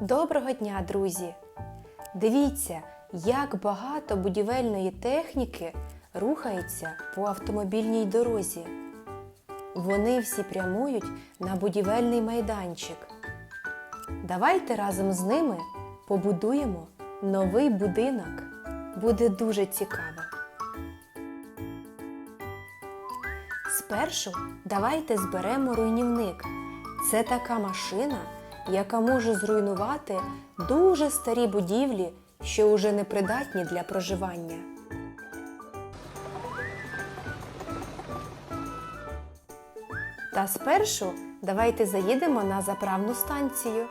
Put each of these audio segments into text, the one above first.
Доброго дня, друзі! Дивіться, як багато будівельної техніки рухається по автомобільній дорозі. Вони всі прямують на будівельний майданчик. Давайте разом з ними побудуємо новий будинок. Буде дуже цікаво. Спершу давайте зберемо руйнівник. Це така машина, яка може зруйнувати дуже старі будівлі, що уже не придатні для проживання. Та спершу давайте заїдемо на заправну станцію.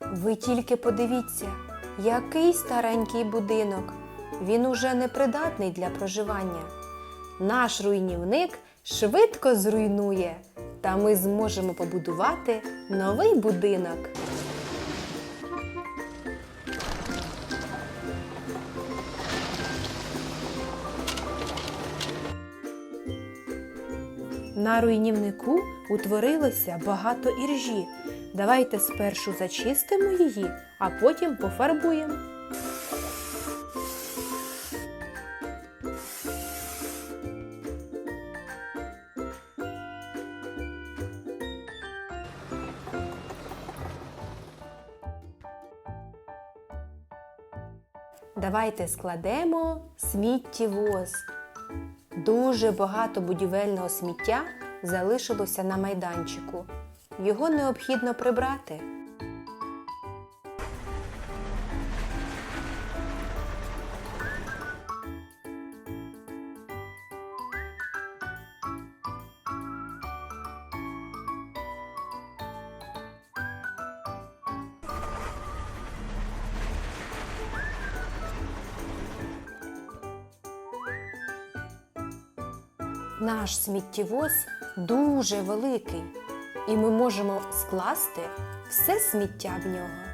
Ви тільки подивіться, який старенький будинок. Він уже не придатний для проживання. Наш руйнівник швидко зруйнує, та ми зможемо побудувати новий будинок. На руйнівнику утворилося багато іржі. Давайте спершу зачистимо її, а потім пофарбуємо. Давайте складемо сміттєвоз. Дуже багато будівельного сміття залишилося на майданчику. Його необхідно прибрати. Наш сміттєвоз дуже великий, і ми можемо скласти все сміття в нього.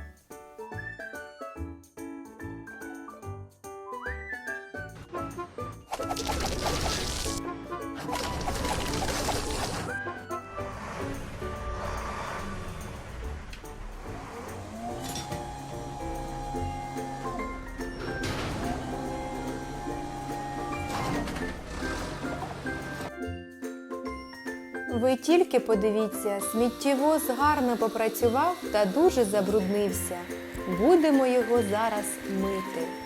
Ви тільки подивіться, сміттєвоз гарно попрацював та дуже забруднився. Будемо його зараз мити.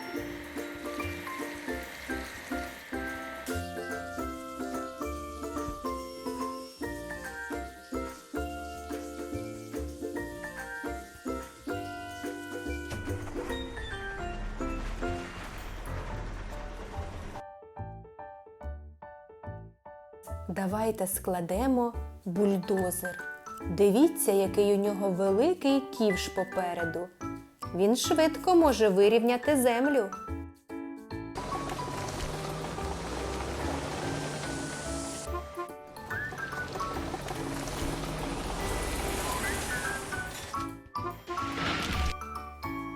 Давайте складемо бульдозер. Дивіться, який у нього великий ківш попереду. Він швидко може вирівняти землю.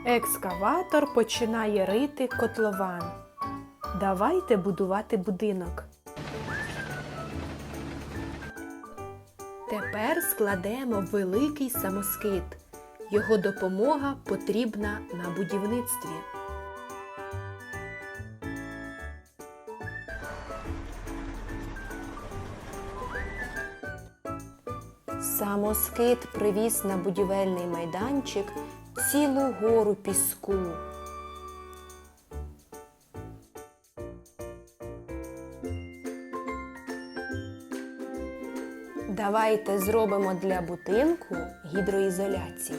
Екскаватор починає рити котлован. Давайте будувати будинок. Тепер складемо великий самоскид. Його допомога потрібна на будівництві. Самоскид привіз на будівельний майданчик цілу гору піску. Давайте зробимо для будинку гідроізоляцію.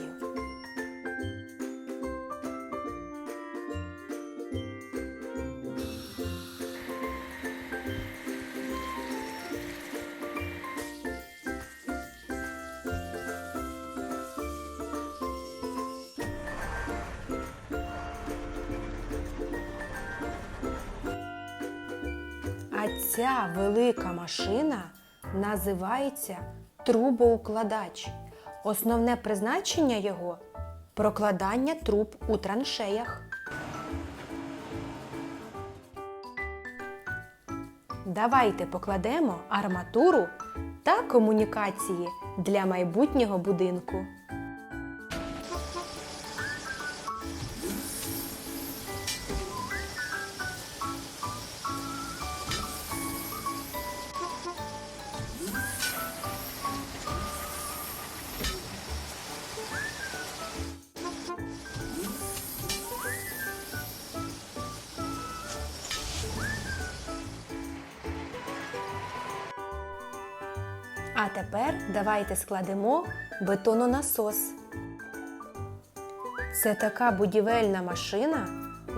А ця велика машина називається трубоукладач. Основне призначення його прокладання труб у траншеях. Давайте покладемо арматуру та комунікації для майбутнього будинку. А тепер давайте складемо бетононасос. Це така будівельна машина,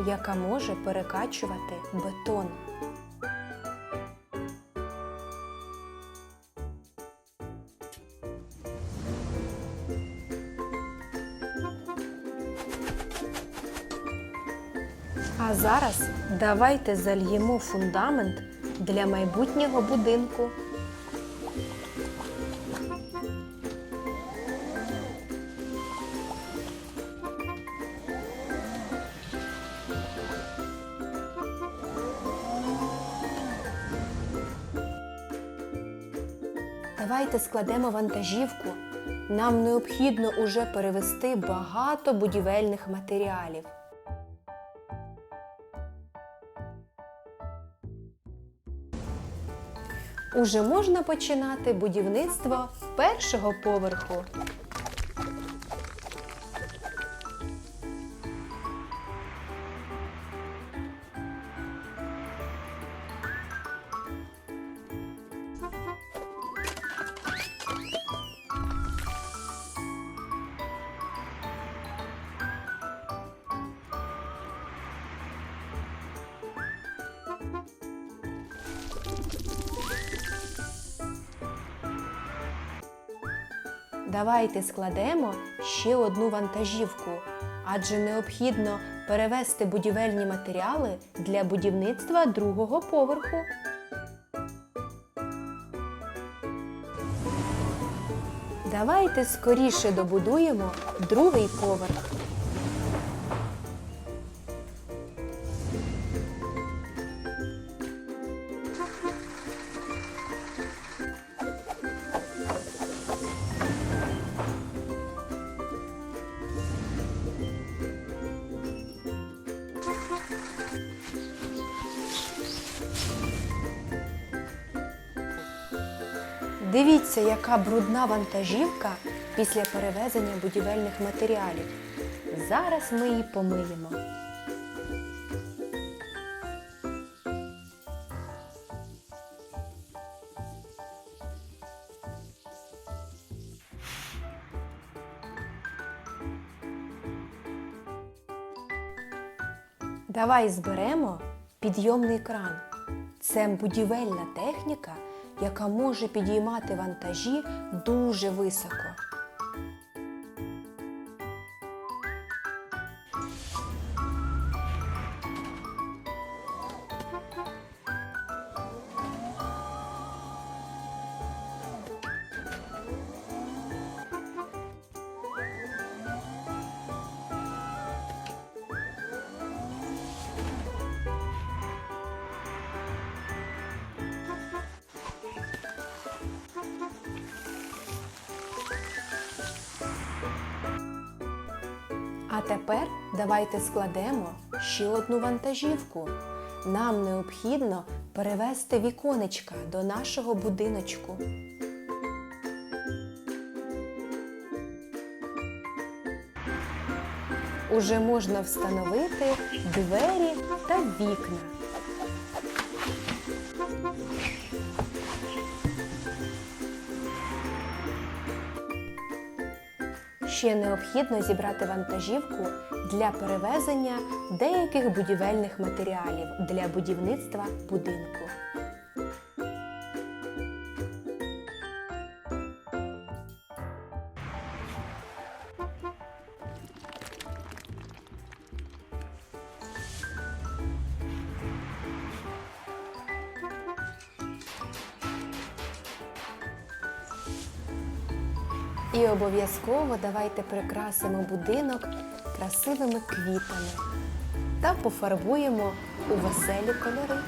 яка може перекачувати бетон. А зараз давайте зальємо фундамент для майбутнього будинку. Давайте складемо вантажівку. Нам необхідно уже перевести багато будівельних матеріалів. Уже можна починати будівництво першого поверху. Давайте складемо ще одну вантажівку, адже необхідно перевести будівельні матеріали для будівництва другого поверху. Давайте скоріше добудуємо другий поверх. Дивіться, яка брудна вантажівка після перевезення будівельних матеріалів. Зараз ми її помиємо. Давай зберемо підйомний кран. Це будівельна техніка, яка може підіймати вантажі дуже високо. А тепер давайте складемо ще одну вантажівку. Нам необхідно перевести віконечка до нашого будиночку. Уже можна встановити двері та вікна. Ще необхідно зібрати вантажівку для перевезення деяких будівельних матеріалів для будівництва будинку. І обов'язково давайте прикрасимо будинок красивими квітами та пофарбуємо у веселі кольори.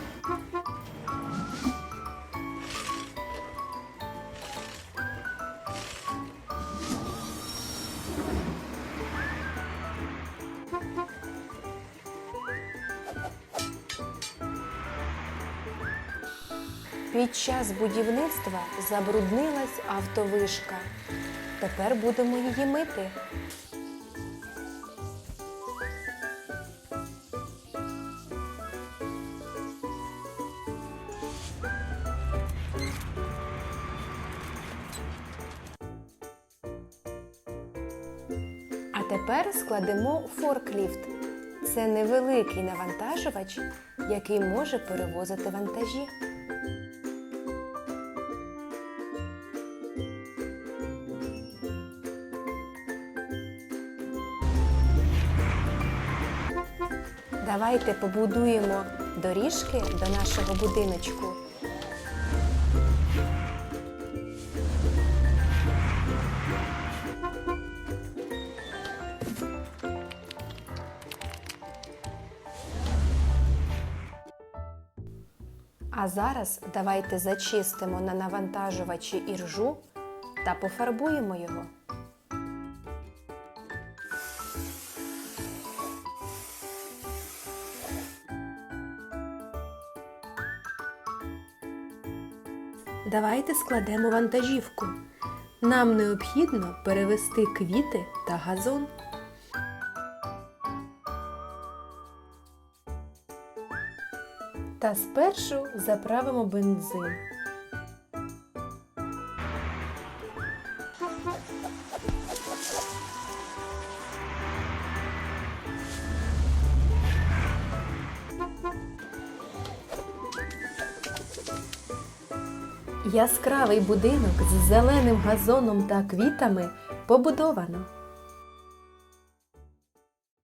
Під час будівництва забруднилась автовишка. Тепер будемо її мити. А тепер складемо форкліфт. Це невеликий навантажувач, який може перевозити вантажі. Давайте побудуємо доріжки до нашого будиночку. А зараз давайте зачистимо на навантажувачі іржу та пофарбуємо його. Давайте складемо вантажівку. Нам необхідно перевести квіти та газон. Та спершу заправимо бензин. Яскравий будинок з зеленим газоном та квітами побудовано.